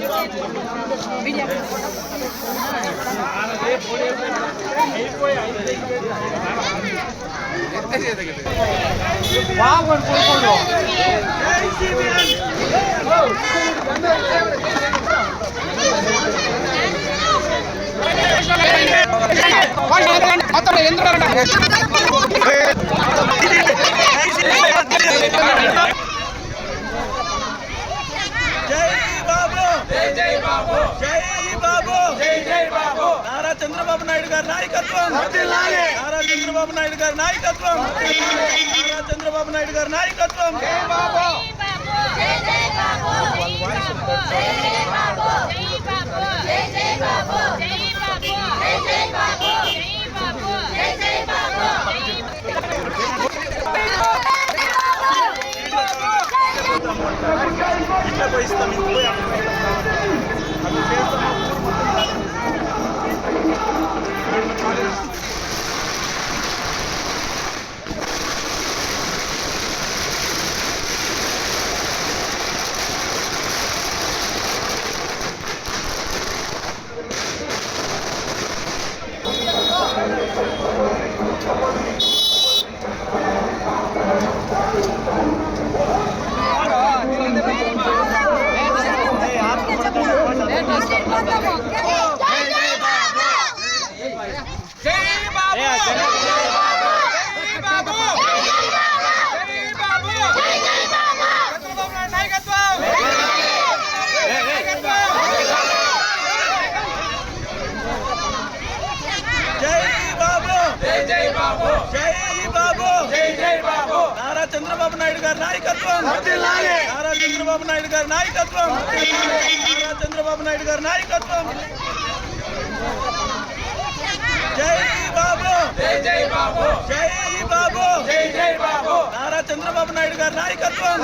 జై బాబు జై జై బాబు జై బాబు జై జై బాబు నారా చంద్రబాబు నాయుడు గారి నాయకత్వం. నారా చంద్రబాబు నాయుడు గారి నాయకత్వం. నారా చంద్రబాబు నాయుడు గారి నాయకత్వం. depois também foi a Nara Chandrababu Naidu గారి నాయకత్వం నారా చంద్రబాబు నాయుడు గారి నాయకత్వం. నారా చంద్రబాబు నాయుడు గారి నాయకత్వం జై బాబు జై బాబు. జై జై బాబు. నారా చంద్రబాబు నాయుడు గారి నాయకత్వం.